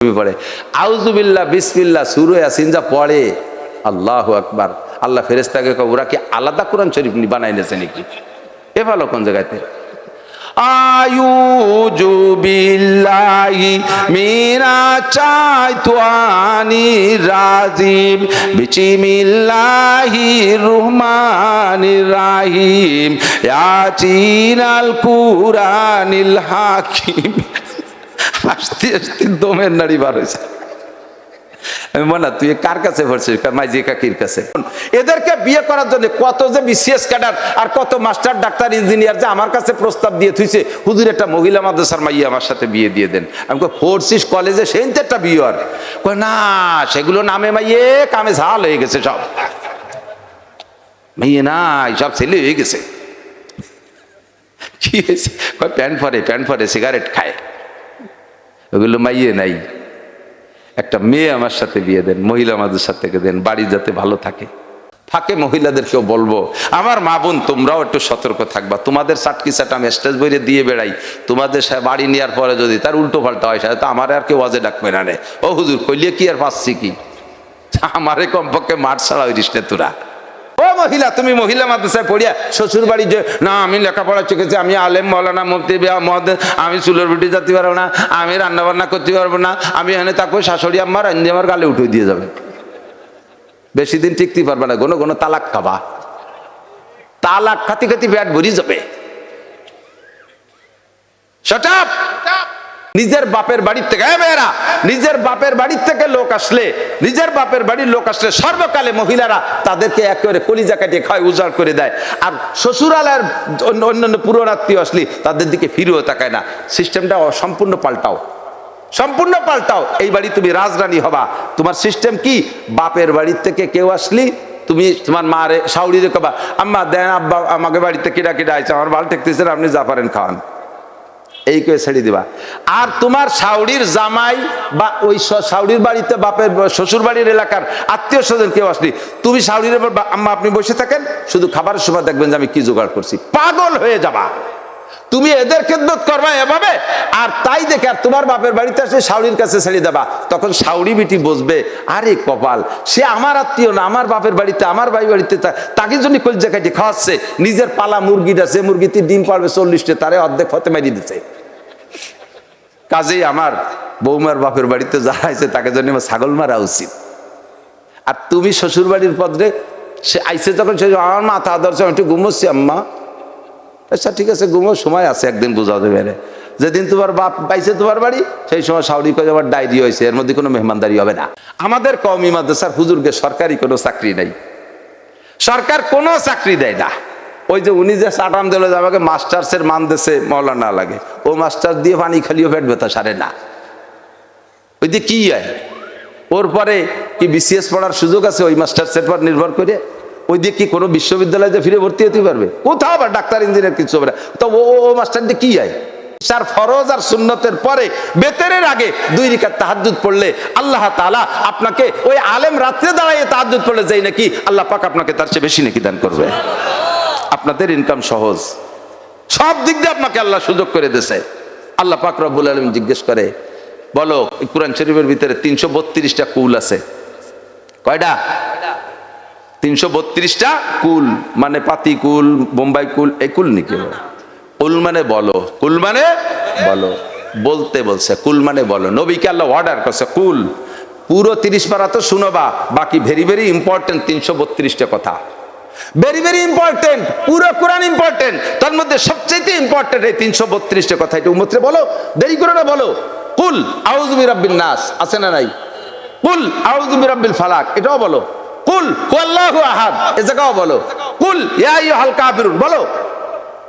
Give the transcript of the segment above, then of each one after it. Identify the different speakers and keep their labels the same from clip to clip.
Speaker 1: পড়ে। আউজুবিল্লাহ বিসমিল্লাহ, সুরে আসিন যা পড়ে। আল্লাহ আকবার। আল্লাহ ফেরেস্তাকে ওরা কি আলাদা কোরআন শরীফ বানাই নেছে নাকি? এ ভালো কোন জায়গাতে আয়ুজু বিল্লাহি মিনা চাই তুয়ানি রাজিম বিচিমিল্লাহি রহমানির রাহিম ইয়াচিনাল কুরআনিল হাকিম। আসতে আসতে দমের নাড়ি বার হয়েছে। আমি বললাম, তুই কার কাছে পড়ছিস? মাইজি কাকির কাছে। এদেরকে বিয়ে করার জন্য কত যে বিসিএস ক্যাডার আর কত মাস্টার, ডাক্তার, ইঞ্জিনিয়ার যে আমার কাছে প্রস্তাব দিয়ে থুইছে, হুজুর, একটা মহিলা মাদ্রাসার মাইয়া আমার সাথে বিয়ে দিয়ে দেন। আমি কই ফোর্সিস কলেজে সেই তো একটা বিয়ে আর কই না, সেগুলো নামে মাইয়ে কামে ঝাল হয়ে গেছে সব। মাইয়ে নাই, সব ছেলে হয়ে গেছে। কি হয়েছে? কয়, প্যান্ট পরে প্যান্ট পরে, সিগারেট খায়। ওগুলো মাইয়ে নাই। একটা মেয়ে আমার সাথে বিয়ে দেন, মহিলা আমাদের সাথে দেন, বাড়ি যাতে ভালো থাকে। ফাঁকে মহিলাদেরকেও বলব, আমার মা বোন, তোমরাও একটু সতর্ক থাকবা। তোমাদের চাটকি চাট আমি স্টেজ বইরে দিয়ে বেড়াই। তোমাদের বাড়ি নেওয়ার পরে যদি তার উল্টো পাল্টা হয়, সেটা তো আমার আর কেউ ওয়াজে ডাকবে না রে। ও হুজুর, কইলে কি আর পাচ্ছি কি? আমারে কমপক্ষে মাঠ ছাড়া নে তোরা। মহিলা, তুমি মহিলা মাদ্রাসায় পড়িয়া শ্বশুর বাড়ি যে, না, আমি লেখাপড়া শিখেছি আমি আলেম, মৌলানা মুফতি মদ, আমি চুলোর বিটি যেতে পারব না, আমি রান্না বান্না করতে পারব না, আমি এখানে তাকে শাশুড়ি আমার রান্দি আমার গালে উঠে দিয়ে যাবে। বেশি দিন টিকতে পারবে না কোনো কোনো তালাক খাবা। তালাক খাতি খাতি ব্যাট ভরি যাবে। Shut up! নিজের বাপের বাড়ির থেকে হ্যাঁ মেয়েরা, নিজের বাপের বাড়ির থেকে লোক আসলে, নিজের বাপের বাড়ির লোক আসলে সর্বকালে মহিলারা তাদেরকে একেবারে কলিজা কাটিয়ে খায় উজাড় করে দেয়। আর শ্বশুরালয়ের অন্য, অন্যান্য পুরোনাত্মীয় আসলে তাদের দিকে ফিরেও তাকায় না। সিস্টেমটা সম্পূর্ণ পাল্টাও। সম্পূর্ণ পাল্টাও। এই বাড়ি তুমি রাজরানী হবা। তোমার সিস্টেম কি? বাপের বাড়ির থেকে কেউ আসলি, তুমি তোমার মা রে মারে সাউরিরে কবা, আম্মা, দেন আব্বা, আমাকে বাড়িতে কিরা কিরা আইছে? আমার ভালো ঠেকতেছে আপনি যা পারেন খাওয়ান। এই করে ছেড়ে দিবা। আর তোমার সাউরির জামাই বা ওই সাউরির বাড়িতে বাপের শ্বশুর বাড়ির এলাকার আত্মীয় স্বজন কেউ আসলি, তুমি সাউরির আম্মা আপনি বসে থাকেন, শুধু খাবারের সময় দেখবেন যে আমি কি জোগাড় করছি। পাগল হয়ে যাবা। তুমি এদের খেদমত করবা এভাবে, আর তাই দেখে আর তোমার বাপের বাড়িতে আসলে সাউরির কাছে ছেড়ে দেবা। তখন সাউরি বিটি বসবে, আরে কপাল, সে আমার আত্মীয় না, আমার বাপের বাড়িতে, আমার ভাই বাড়িতে তাকে জন্য কলজা কাটি খাওয়াচ্ছে। নিজের পালা মুরগিটা সে মুরগিতে ডিম পারবে চল্লিশটে, তারে অর্ধেক হতে মারি দিচ্ছে কাজেই আমার বৌমার বাপের বাড়িতে যারা আছে তাকে জন্য আমার ছাগল মারা উচিত। আর তুমি শ্বশুর বাড়ির পদরে সে আইসে যখন, সে আমার মাথা আমি একটু ঘুমোচ্ছি, আম্মা আচ্ছা ঠিক আছে ঘুমো সময় আছে, একদিন বোঝা দেবে রে। যেদিন তোমার বাপ পাইছে তোমার বাড়ি, সেই সময় সাউরি করে আমার ডায়েরি হয়েছে, এর মধ্যে কোনো মেহমানদারি হবে না। আমাদের কওমি মাদ্রাসার হুজুরকে সরকারি কোনো চাকরি নেই। সরকার কোনো চাকরি দেয় না। ওই যে উনি যে চাটাম দিল যে আমাকে মাস্টার্সের মান দেশে মৌলানা লাগে। ও মাস্টার দিয়ে পানি খালিও পেট ব্যথা সারে না। ওই যে কি হয়? ওর পরে কি বিসিএস পড়ার সুযোগ আছে ওই মাস্টার্সের পর নির্ভর করে? ওই দিয়ে কি কোনো বিশ্ববিদ্যালয়ে ফিরে ভর্তি হতে পারবে? কোথাও আবার ডাক্তার, ইঞ্জিনিয়ার কিছু হবে তো ও, ও- মাস্টার দিয়ে কি হয় চার ফরজ আর সুন্নতের পরে, বেতনের আগে দুই রিকাত তাহাজ্জুদ পড়লে আল্লাহ তাআলা আপনাকে ওই আলেম রাত্রে দাঁড়াইয়ে তাহাজ্জুদ পড়লে যাই নাকি আল্লাহ পাক আপনাকে তার চেয়ে বেশি নাকি দান করবে। আপনাদের ইনকাম সহজ। সব দিক দিয়ে আপনাকে আল্লাহ সুযোগ করে দিয়েছে। আল্লাহ পাক রব্বুল আলম জিজ্ঞেস করে, বলো কোরআন শরীফের ভিতরে তিনশো বত্রিশটা কুল আছে। কয়টা? তিনশো বত্রিশটা কুল মানে পাতি কুল, বোম্বাই কুল, এই কুল নাকি কুল মানে বলো, কুল মানে বলো, বলতে বলছে, কুল মানে বলো। নবীকে আল্লাহ অর্ডার করছে, কুল। পুরো তিরিশ পারা তো শুনোবা বাকি ভেরি ভেরি ইম্পর্টেন্ট তিনশো বত্রিশটা কথা। ভেরি ভেরি ইম্পর্টেন্ট পুরো কোরআন ইম্পর্টেন্ট তার মধ্যে সবচেয়ে ইম্পর্টেন্ট এই তিনশো বত্রিশটা কথা। এটা উম্মতরে বলো, দেরি করে না বলো। কুল আউজুবি রাব্বিন নাস, আছে না নাই? কুল আউজুবি রাব্বিল ফালাক, এটাও বলো। কুল আল্লাহু আহাদ। এ জায়গাও বলো। কুল ইয়া আইয়ুহাল কাফিরুন, বলো।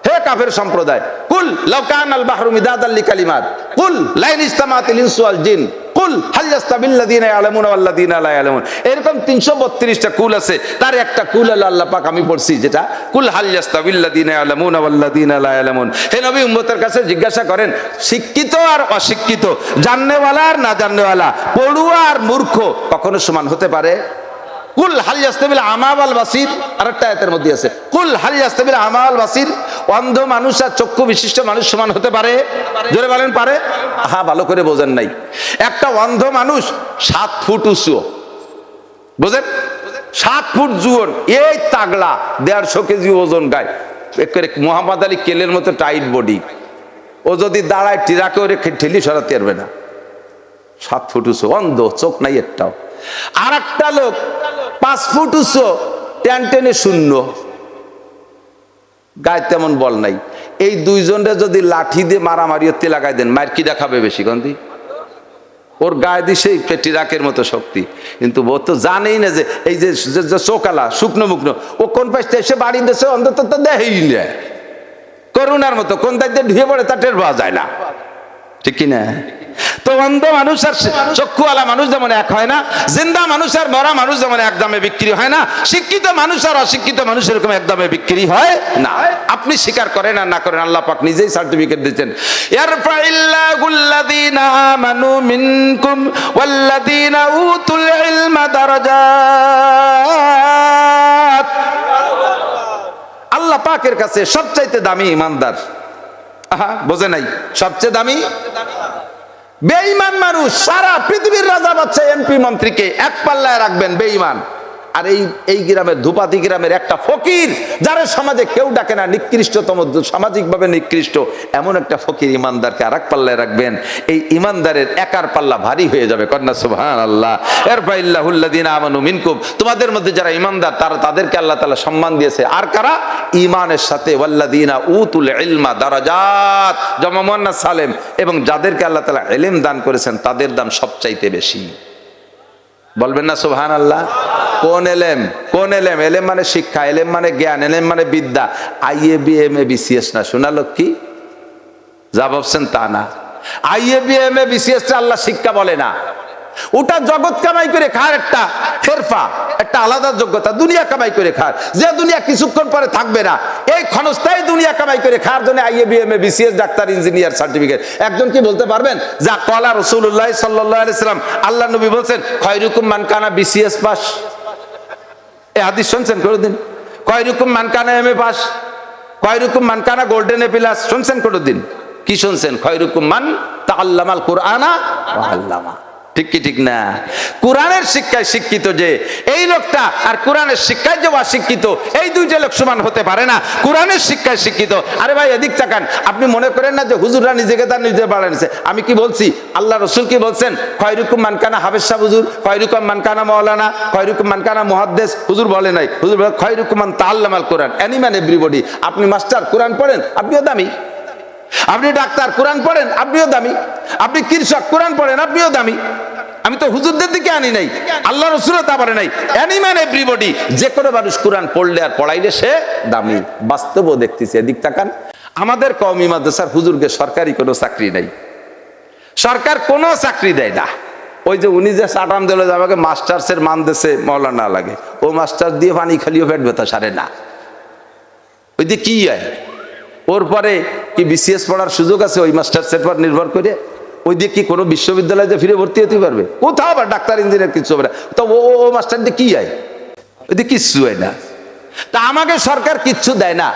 Speaker 1: হে কাফের সম্প্রদায়, কুল লাউ কানাল বাহরু মিদাদাল লিকালিমাত। কুল লাইন ইসতামাতিল ইনসু ওয়াল জিন। কুল হাল ইয়াস্তাবিল লাযিনা ইয়ালামুনা ওয়াল লাযিনা লা ইয়ালামুন। এরকম 332টা কুল আছে। তার একটা কুল হলো আল্লাহ পাক আমি পড়ছি, যেটা কুল হাল ইয়াস্তাবিল লাযিনা ইয়ালামুনা ওয়াল লাযিনা লা ইয়ালামুন। হে নবী, উম্মতের কাছে জিজ্ঞাসা করেন, শিক্ষিত আর অশিক্ষিত, জাননেওয়ালা আর না জাননেওয়ালা, পড়ুয়া আর মূর্খ কখনো সমান হতে পারে? কুল হাল ইয়াস্তাবিল আমা ওয়াল বাসির, আরেকটা আয়াতের মধ্যে আছে। কুল হাল ইয়াস্তাবিল আমা বাসির, অন্ধ মানুষ আর চক্ষু বিশিষ্ট মানুষ সমান হতে পারে? জোরে বলেন, পারে? হ্যাঁ ভালো করে বোঝেন নাই। একটা অন্ধ মানুষ সাত ফুট উঁচু। বুঝেন? সাত ফুট জুয়ন, এই তাগলা দেড়শো কেজি ওজন গায়। মোহাম্মদ আলী কেলের মতো টাইট বডি। ও যদি দাঁড়ায় টিরাকে ওরে ঠেলি সরাতে পারবে না। সাত ফুট উঁচু, অন্ধ, চোখ নাই একটাও। আর একটা লোক পাঁচ ফুট উঁচু, টেন টেনে শূন্য। গায়ে তেমন বল নাই। এই দুইজনরে যদি লাঠি দিয়ে মারামারি হতে লাগাই দেন মার কি দেখাবে বেশি কন্দি ওর গায়ে দিয়ে সেই টিরাকের মতো শক্তি। কিন্তু ও তো জানেই না যে এই যে চোকালা, শুকনো মুকনো ও কোন পাশে এসে বাড়ি দেশে অন্তত তো দেহেই না করুণার মতো কোন দায়িত্বে ঢুয়ে পড়ে তা টের পাওয়া যায় না। ঠিক কি না? তো অন্ধ মানুষ আর চক্ষুওয়ালা মানুষ যেমন এক হয় না, জিন্দা মানুষ আর মরা মানুষ যেমন এক দামে বিক্রি হয় না, শিক্ষিত মানুষ আর অশিক্ষিত মানুষ এরকম এক দামে বিক্রি হয় না। আপনি স্বীকার করেন আর না করেন, আল্লাহ পাক নিজেই সার্টিফিকেট দিচ্ছেন ইয়ারফাইল্লাহুল্লাযীনা আমানু মিনকুম ওয়াল্লাযীনা উতুল ইলমা দারাজাত। আল্লাহ পাকের কাছে সবচাইতে দামি ইমানদার। আহা, বোঝে নাই? সবচেয়ে দামি? বেঈমান মানুষ সারা পৃথিবীর রাজা বাচ্চা এমপি মন্ত্রীকে এক পাল্লায় রাখবেন বেঈমান। আর এই এই গ্রামের ধুপাতি গ্রামের একটা ফকির, যারা সমাজে কেউ ডাকে না, নিকৃষ্টতম, সামাজিকভাবে নিকৃষ্ট, এমন একটা ফকির ইমানদারকে আর এক পাল্লায় রাখবেন। এই ইমানদারের একার পাল্লা ভারী হয়ে যাবে, কন্যা সুবহান আল্লাহ এরফাইল্লাহুল্লাদিন আমানু মিনকুম, তোমাদের মধ্যে যারা ইমানদার, তারা তাদেরকে আল্লাহ তালা সম্মান দিয়েছে। আর কারা? ইমানের সাথে ওয়াল্লাদিনা উতুল ইলমা দারাজাত, জমা সালেম, এবং যাদেরকে আল্লাহ তালা ইলম দান করেছেন, তাদের দাম সবচাইতে বেশি। বলবেন না সুবহান আল্লাহ কোন এলেম? কোন এলেম? এলেম মানে শিক্ষা, এলেম মানে জ্ঞান, এলেম মানে বিদ্যা। IA B M A BCS না শোনালো কি? যা ভাবছেন তা না। IA B M A B C BCS আল্লাহ শিক্ষা বলে না। ওটা জগৎ কামাই করে খার একটা ফেরফা, একটা আলাদা যোগ্যতা, দুনিয়া কামাই করে খার। যে দুনিয়া কিছুক্ষণ পরে থাকবে না, এই ক্ষণস্থায়ী দুনিয়া কামাই করে খার জন্য IA B M A BCS, doctor, engineer certificate. একজন কি বলতে পারবেন? যা কলা রসুল্লাহ সাল্লাহ সাল্লাম আল্লাহ নবী বলছেন, খয়রুকুম মানকানা বিসিএস পাস। এ হাদিস শুনছেন কোনোদিন? কয় রকম মানকানা এম এ পাস কয় রকম মানকানা গোল্ডেন এ প্লাস শুনছেন দিন কি শুনছেন? কয় রকম মান তা আল্লামাল কোরআনা আল্লামা। ঠিক কি ঠিক না? কোরআনের শিক্ষায় শিক্ষিত যে এই লোকটা আর কোরআনের শিক্ষায় যে অশিক্ষিত, এই দুইটা লোক সমান হতে পারে না। কোরআনের শিক্ষায় শিক্ষিত। আরে ভাই, এদিক তাকান। আপনি মনে করেন না যে হুজুররা নিজেকে তার নিজে বাড়ানিছে আমি কি বলছি? আল্লাহ রসুল কি বলছেন? খয়রুকুম মানকানা হাবেজ শাহ হুজুর, খয়রুকুম মানকানা মৌলানা খয়রুকুম মানকানা মহাদ্দেশ হুজুর বলে নাই। হুজুর বলে, খয়রুকুম মান তাল্লামাল কোরআন অ্যানিম্যান এভরিবডি। আপনি মাস্টার কোরআন পড়েন? আপনিও দামি। আপনি ডাক্তার, কোরআন পড়েন, আপনিও দামি। আপনি কৃষক, কোরআন পড়েন, আপনিও দামি। আমি তো হুজুরদের দিকে আনি নাই, আল্লাহ রসুলও তা পারে নাই। অ্যানিম্যান এভরিবডি যে কোনো মানুষ কোরআন পড়লে আর পড়াইলে সে দামি। বাস্তবও দেখতেছি, এদিক তাকান। আমাদের কওমি মাদ্রাসার হুজুরকে সরকারি কোনো চাকরি নাই। সরকার কোনো চাকরি দেয় না। ওই যে উনি যে সাটাম দিল যে আমাকে মাস্টার্সের মান দেশে মৌলানা লাগে। ও মাস্টার দিয়ে পানি খালিও পেট ব্যথা সারে না। ওই যে কি হয়? ওর পরে কি বিসিএস পড়ার সুযোগ আছে? ওই মাস্টার্সের পর নির্ভর করে ওই দিয়ে কি কোনো বিশ্ববিদ্যালয়ে ফিরে ভর্তি হতে পারবে? কোথাও আবার ডাক্তার, ইঞ্জিনিয়ার কিছু হবে না। তো ও ও মাস্টার দিয়ে কি হয় ওই দিয়ে কিচ্ছু হয় না। তা আমাকে সরকার কিচ্ছু দেয় না।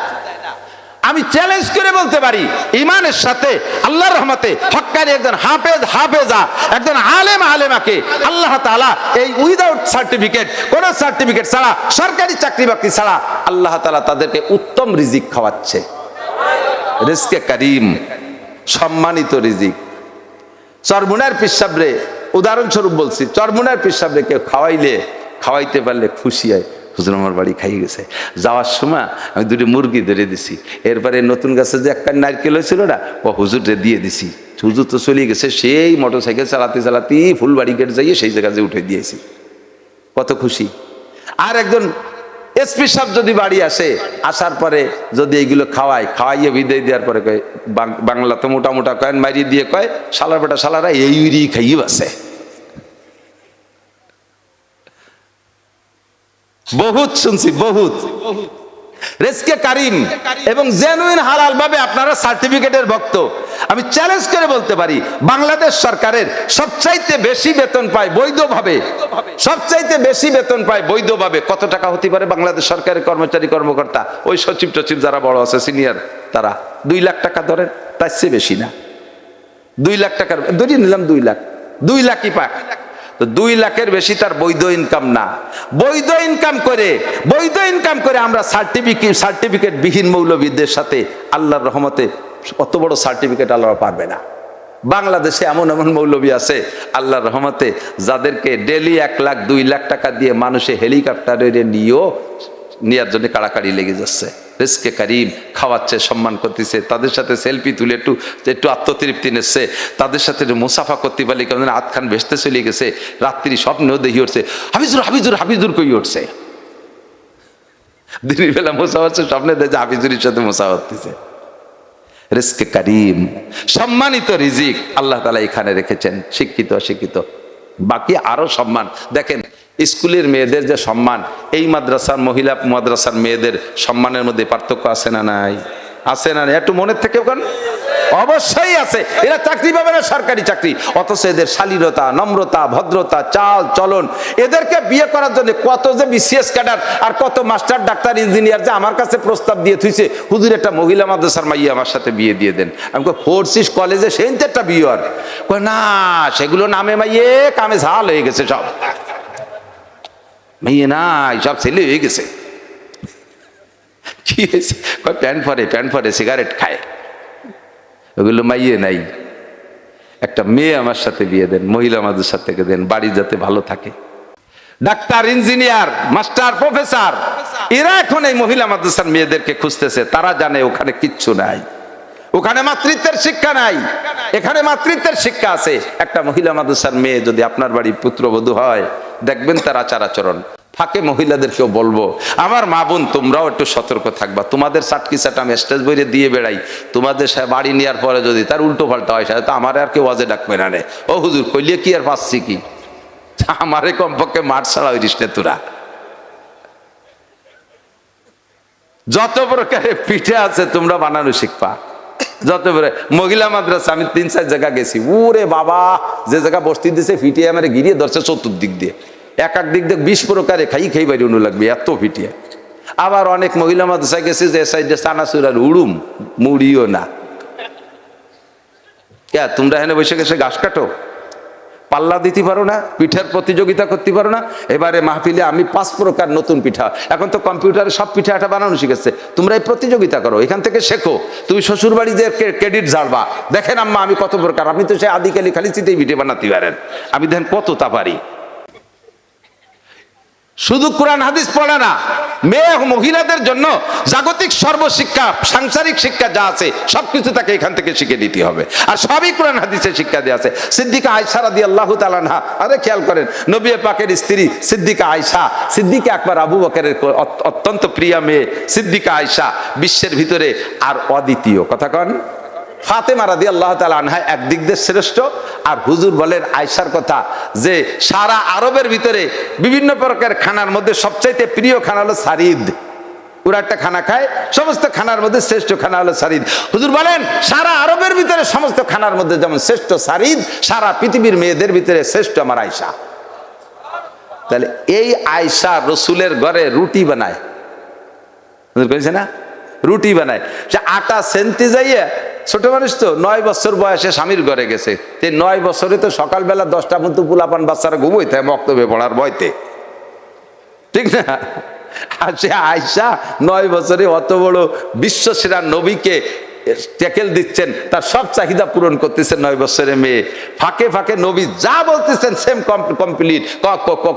Speaker 1: আমি চ্যালেঞ্জ করে বলতে পারি, ইমানের সাথে, আল্লাহর রহমতে হক্কানি একজন হাফেজ, হাফেজা, একজন আলেম, আলেমাকে আল্লাহ তাআলা এই উইদাউট সার্টিফিকেট কোন সার্টিফিকেট ছাড়া, সরকারি চাকরি বাকরি ছাড়া আল্লাহ তালা তাদেরকে উত্তম রিজিক খাওয়াচ্ছে। রিজকে করিম, সম্মানিত রিজিক। চরমুনার পিসাবরে, উদাহরণস্বরূপ বলছি, চরমুনার পিসাবরে কেউ খাওয়াইলে, খাওয়াইতে পারলে খুশি হয়। হুজুর আমার বাড়ি খাইয়ে গেছে। যাওয়ার সময় আমি দুটি মুরগি ধরে দিছি। এরপরে নতুন গাছে যে একটা নারকেল হয়েছিল না, ও হুজুরে দিয়ে দিছি। হুজুর তো চলে গেছে, সেই মোটর সাইকেল চালাতে চালাতে ফুলবাড়ি গেট যাইয়ে সেই জায়গায় উঠে দিয়েছি। কত খুশি। আর একজন এসপি সাহেব যদি বাড়ি আসে, আসার পরে যদি এইগুলো খাওয়ায়, খাওয়াইয়ে বিদায় দেওয়ার পরে কয় বাংলা তো মোটা মোটা কয়েন মারিয়ে দিয়ে কয়, শালার বেটা শালারা এই উড়ি খাইয়ে আসে বহুত শুনছি, বহুত। রেসকে কারিম এবং জেনুইন হালাল ভাবে আপনারা সার্টিফিকেটের ভক্ত। আমি চ্যালেঞ্জ করে বলতে পারি, বাংলাদেশ সরকারের সবচাইতে বেশি বেতন পায় বৈধভাবে। সবচাইতে বেশি বেতন পায় বৈধভাবে। কত টাকা হতে পারে বাংলাদেশ সরকারের কর্মচারী কর্মকর্তা? ওই সচিব টচিব যারা বড় আছে সিনিয়র তারা দুই লাখ টাকা ধরেন, তার চেয়ে বেশি না। দুই লাখ টাকার ধরিয়ে নিলাম দুই লাখ, দুই লাখই পাক। তো দুই লাখের বেশি তার বৈধ ইনকাম না। বৈধ ইনকাম করে, বৈধ ইনকাম করে আমরা সার্টিফিকেট সার্টিফিকেট বিহীন মৌলবীদের সাথে আল্লাহর রহমতে অত বড় সার্টিফিকেট আল্লাহ পারবে না। বাংলাদেশে এমন এমন মৌলবী আছে আল্লাহর রহমতে যাদেরকে ডেলি এক লাখ, দুই লাখ টাকা দিয়ে মানুষে হেলিকপ্টারে নিয়েও নেওয়ার জন্য কাড়াকাড়ি লেগে যাচ্ছে। রেস্কে কারিম খাওয়াচ্ছে, সম্মান করতেছে, তাদের সাথে সেলফি তুলে একটু একটু আত্মতৃপ্তি নিচ্ছে, তাদের সাথে মুসাফা করতে পারলে কেমন আতখান ভেসতে চলে গেছে, রাত্রি স্বপ্নেও দেখি উঠছে, হাফিজুর হাফিজুর হাফিজুর কই উঠছে? দিনের বেলা মোসা হচ্ছে, স্বপ্নে দেখছে হাফিজুরের সাথে মোসা হতেছে। রেস্কে কারিম, সম্মানিত রিজিক আল্লাহ তালা এখানে রেখেছেন, শিক্ষিত, অশিক্ষিত, বাকি আরও সম্মান। দেখেন স্কুলের মেয়েদের যে সম্মান, এই মাদ্রাসার মহিলা মাদ্রাসার মেয়েদের সম্মানের মধ্যে পার্থক্য আছে না নাই? আছে না একটু মনের থেকে কোন? অবশ্যই আছে। এরা চাকরি পাবে না, সরকারি চাকরি। অথচ এদের শালীনতা, নম্রতা, ভদ্রতা, চাল, চলন, এদেরকে বিয়ে করার জন্য কত যে বিসিএস ক্যাডার আর কত মাস্টার, ডাক্তার, ইঞ্জিনিয়ার যে আমার কাছে প্রস্তাব দিয়ে থুইছে, হুজুর, একটা মহিলা মাদ্রাসার মাইয়া আমার সাথে বিয়ে দিয়ে দেন। আমি ফোর্সিস কলেজে সেই একটা বিয়ে আর না, সেগুলো নামে মাইয়ে কামে ঝাল হয়ে গেছে সব। মেয়ে নাই সব ছেলে হয়ে গেছে। কি হয়েছে? প্যান্ট পরে প্যান্ট পরে সিগারেট খায়। ওগুলো মাইয়ে নাই একটা মেয়ে আমার সাথে বিয়ে দেন, মহিলা আমাদের সাথে দেন, বাড়ি যাতে ভালো থাকে। ডাক্তার, ইঞ্জিনিয়ার, মাস্টার, প্রফেসর, এরা এখন এই মহিলা মাদ্রাসার মেয়েদেরকে খুঁজতেছে, তারা জানে ওখানে কিচ্ছু নাই। ওখানে মাতৃত্বের শিক্ষা নাই। এখানে মাতৃত্বের শিক্ষা আছে। একটা মহিলা মাদ্রাসার মেয়ে যদি আপনার বাড়ি পুত্রবধূ হয়, দেখবেন তার আচার আচরণ। ফাঁকে মহিলাদেরকেও বলব, আমার মা বোন, তোমরাও একটু সতর্ক থাকবা। তোমাদের সাটকি সাট আমি স্টেজ বইরে দিয়ে বেড়াই। তোমাদের বাড়ি নেওয়ার পরে যদি তার উল্টো পাল্টা হয়, সেটা তো আমার আর কেউ ওয়াজে ডাকবে না রে। ও হুজুর, কইলে কি আর পাচ্ছি কি? আমারে কমপক্ষে মাঠ ছাড়া হইরিস নে তোরা। যত প্রকারের পিঠে আছে, তোমরা বানানো শিখবা। যত করে মহিলা মাদ্রাসা, আমি তিন চার জায়গা গেছি। ওরে বাবা, যে জায়গা বসতি দিছে ফিটিয়ে আমার গিরিয়ে ধরছে চতুর্দিক দিয়ে। এক এক দিক দিয়ে বিশ প্রকারে খাই খাই বাড়ি উনু লাগবে, এত ফিটিয়ে আবার অনেক মহিলা মাদ্রাসায় গেছে যে সাইডে চানাচুর আর উড়ুম, মুড়িও না। কে, তোমরা এখানে বসে গেছে ঘাস কাটো? পাল্লা দিতে পারো না, পিঠার প্রতিযোগিতা করতে পারো না, এবারে মাহফিলে আমি পাঁচ প্রকার নতুন পিঠা। এখন তো কম্পিউটারে সব পিঠা এটা বানানো শিখেছে। তোমরা এই প্রতিযোগিতা করো, এখান থেকে শেখো। তুমি শ্বশুর বাড়ি যে ক্রেডিট ঝাড়বা। দেখেন আম্মা, আমি কত প্রকার, আপনি তো সে আদিকালি খালি চিতেই পিঠে বানাতে পারেন। আমি দেখেন কত তা পারি। শুধু কোরআন, হাদিস পড়ে না। মেয়ে মহিলাদের জন্য জাগতিক সর্বশিক্ষা, সাংসারিক শিক্ষা যা আছে, সবকিছু তাকে এখান থেকে শিখে দিতে হবে। আর সবই কোরআন হাদিসে শিক্ষা দেওয়া আছে। সিদ্দিকা আয়সা রাদি আল্লাহ তালানহা আরে খেয়াল করেন, নবী পাকের স্ত্রী সিদ্দিকা আয়সা সিদ্দিকা একবার আবু বকরের অত্যন্ত প্রিয়া মেয়ে সিদ্দিকা আয়সা বিশ্বের ভিতরে আর অদ্বিতীয়। কথা কন। ফাতেমা রাদি আল্লাহ তালা একদিক দিয়ে শ্রেষ্ঠ। আর হুজুর বলেন আয়সার কথা যে সারা আরবের ভিতরে বিভিন্ন প্রকার খানার মধ্যে সবচাইতে প্রিয় খানা হলো সারিদ। ওরা একটা খানা খায়, সমস্ত খানার মধ্যে শ্রেষ্ঠ খানা হলো সারিদ। হুজুর বলেন, সারা আরবের ভিতরে সমস্ত খানার মধ্যে যেমন শ্রেষ্ঠ সারিদ, সারা পৃথিবীর মেয়েদের ভিতরে শ্রেষ্ঠ আমার আয়সা তাহলে এই আয়সা রসুলের ঘরে রুটি বানায়। কইছে না? রুটি বানায়। সে আটা সেনতে যাইয়ে, ছোট মানুষ তো, নয় বছর বয়সে স্বামীর ঘরে গেছে। তে নয় বছরে তো সকালবেলা দশটা মতো পুলাপান বাচ্চারা ঘুমোইতে বক্তব্য পড়ার বয়তে ঠিক না? আর সে আয়সা নয় বছরে অত বড় বিশ্বসেরা নবীকে টেকেল দিচ্ছেন, তার সব চাহিদা পূরণ করতেছেন নয় বছরের মেয়ে। ফাঁকে ফাঁকে নবী যা বলতেছেন সেম কমপ্লিট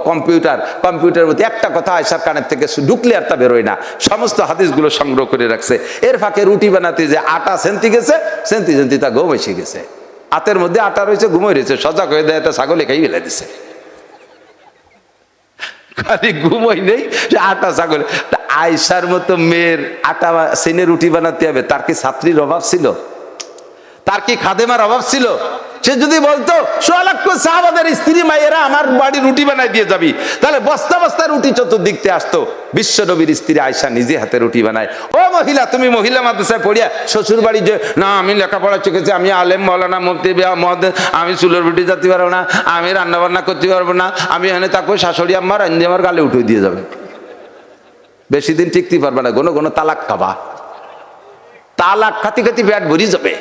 Speaker 1: কম্পিউটার কম্পিউটারের মধ্যে একটা কথা আয়সার কানের থেকে ঢুকলে আর তা বেরোয় না। সমস্ত হাদিসগুলো সংগ্রহ করে রাখছে। এর ফাঁকে রুটি বানাতে যে আটা সেন্তি গেছে, সেন্তি সেন্তি তা ঘুম এসে গেছে। হাতের মধ্যে আটা রয়েছে ঘুমোয় রয়েছে, সজাগ হয়ে দেয় তা ছাগলে খাই ফেলে দিছে। খালি ঘুমোই নেই আটা ছাগল। তা আয়সার মতো মেয়ের আটা সেনে রুটি বানাতে হবে, তার কি ছাত্রীর অভাব ছিল? তার কি খাদেমার অভাব ছিল? সে যদি বলতো সোয়ালাক্ষ সাহাবাদের স্ত্রী মায়েরা আমার বাড়ি রুটি বানাই দিয়ে যাবি। তাহলে বস্তা বস্তা রুটি চতুর্দিক থেকে আসতো। বিশ্ব নবীর স্ত্রী আয়সা নিজে হাতে রুটি বানায়। ও মহিলা, তুমি মহিলা মাদ্রাসায় পড়িয়া শ্বশুর বাড়ি যে, না, আমি লেখাপড়া শিখেছি, আমি আলেম, মৌলানা, মুফতি মদ আমি চুলের রুটি যেতে পারব না, আমি রান্না বান্না করতে পারব না, আমি এখানে থাকব, শাশুড়ি আমার রান্দি আমার গালে উঠে দিয়ে যাবে। বেশি দিন টিকতে পারবে না কোনো কোনো তালাক খাবা। তালাক খাতি খাতি ব্যাট ভরি যাবে!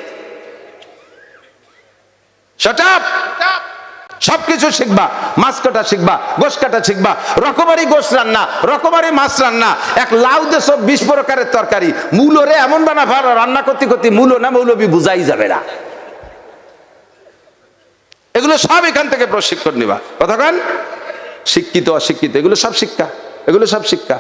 Speaker 1: সবকিছু শিখবা মাছ কাটা শিখবা গোস কাটা শিখবা, রকমারি গোস রান্না, রকমারি মাছ রান্না, এক লাউ দেশ বিশ প্রকারের তরকারি, মূলরে এমন বানা, ভালো রান্না করতে করতে মূল না মৌলবি বুঝাই যাবে না। এগুলো সব এখান থেকে প্রশিক্ষণ নিবা। কতক্ষণ শিক্ষিত, অশিক্ষিত, এগুলো সব শিক্ষা, এগুলো সব শিক্ষা।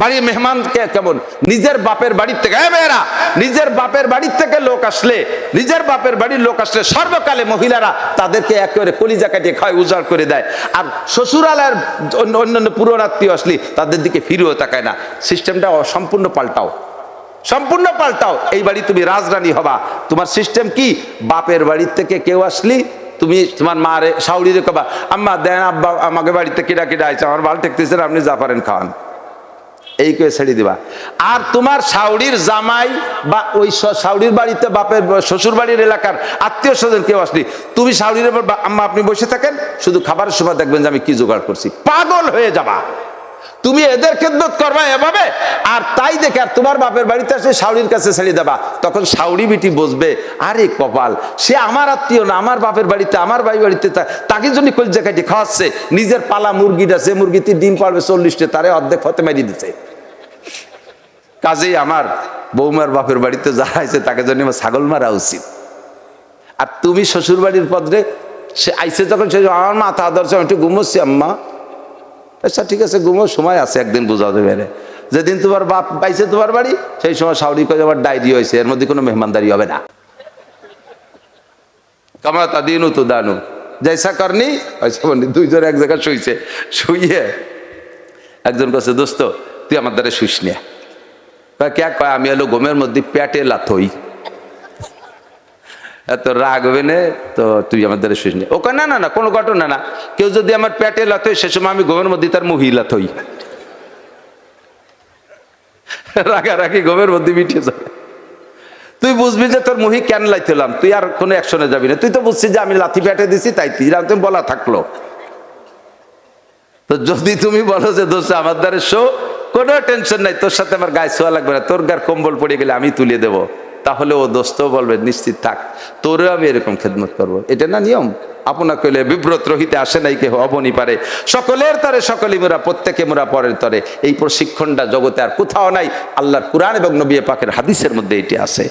Speaker 1: বাড়ির মেহমান কেমন? নিজের বাপের বাড়ির থেকে, এ মেয়েরা, নিজের বাপের বাড়ির থেকে লোক আসলে, নিজের বাপের বাড়ির লোক আসলে সর্বকালে মহিলারা তাদেরকে একেবারে কলিজা কাটিয়ে খায় উজাড় করে দেয়। আর শ্বশুরালয়ের অন্য, অন্যান্য পুরনাত্মীয় আসলে তাদের দিকে ফিরেও তাকায় না। সিস্টেমটা সম্পূর্ণ পাল্টাও। সম্পূর্ণ পাল্টাও। এই বাড়ি তুমি রাজরানী হবা। তোমার সিস্টেম কি? বাপের বাড়ির থেকে কেউ আসলি, তুমি তোমার মা মারে সাউরিরে কবা, আম্মা, দেন আব্বা, আমাকে বাড়িতে কিডা কিডা আইছে, আমার ভালো ঠেকতেছেন আপনি যা পারেন খাওয়ান। এই করে ছেড়ে দিবা। আর তোমার সাউরির জামাই বা ওই সাউরির বাড়িতে বাপের শ্বশুর বাড়ির এলাকার আত্মীয় স্বজন কেউ আসলি, তুমি সাউরির আম্মা আপনি বসে থাকেন, শুধু খাবারের সময় দেখবেন যে আমি কি জোগাড় করছি। পাগল হয়ে যাবা। তুমি এদের খেদমত করবা এভাবে, আর তাই দেখে আর তোমার বাপের বাড়িতে আসে সাউরির কাছে ছেড়ে দেবা। তখন সাউরি বিটি বসবে, আরে কপাল, সে আমার আত্মীয় না, আমার বাপের বাড়িতে, আমার ভাই বাড়িতে তাকে জন্য কলজা কাটি খাওয়াচ্ছে। নিজের পালা মুরগিটা সে মুরগিতে ডিম পারবে চল্লিশটা, তারে অর্ধেক ফতে মারি দিচ্ছে কাজেই আমার বৌমার বাপের বাড়িতে যারা আছে তাকে জন্য আমার ছাগল মারা উচিত। আর তুমি শ্বশুর বাড়ির পদরে সে আইসে যখন সে, আমার মাথা আদর্শ আমি একটু ঘুমোচ্ছি, আম্মা। আচ্ছা ঠিক আছে ঘুমো সময় আছে, একদিন বোঝা রে যেদিন তোমার বাপ পাইছে তোমার বাড়ি, সেই সময় সাউরি করে আমার ডায়েরি হয়েছে এর মধ্যে কোনো মেহমানদারি হবে না। কামাতা দিনু তো দানু জৈসা করনি, দুইজন এক জায়গায় শুইছে। শুইয়ে একজন কাছে দোস্ত, তুই আমার দ্বারা শুইস নে। কে? কয়, আমি হলো ঘুমের মধ্যে প্যাটে লাথই। এত রাগ হবে না, তো তুই আমার দ্বারা শুইস নে। ও না না না, কোনো ঘটনা না। কেউ যদি আমার পেটে লাথই, সে সময় আমি ঘুমের মধ্যে তার মহিলা থই রাগারাগি ঘুমের মধ্যে মিটে যাবে তুই বুঝবি যে তোর মুহি কেন লাইতেলাম, তুই আর কোনো অ্যাকশনে যাবি না। তুই তো বুঝছিস যে আমি লাথি পেটে দিছি, তাই তুই তুমি বলা থাকল। তো যদি তুমি বলো যে দোষ আমার দ্বারে শো, কোনো টেনশন নাই, তোর সাথে আমার গায়ে শোয়া লাগবে না। তোর গার কম্বল পড়ে গেলে আমি তুলে দেব। তাহলে ও দোস্ত বলবে, নিশ্চিত থাক, তোরও আমি এরকম খেদমত করব। এটা না নিয়ম? আপনা কইলে বিব্রত রহিতে আসে নাই কেহ, অবনি পারে। সকলের তরে সকলে মোরা, প্রত্যেকে মোরা পরের তরে। এই প্রশিক্ষণটা জগতে আর কোথাও নাই। আল্লাহর কোরআন এবং নবী পাকের হাদিসের মধ্যে এটি আছে।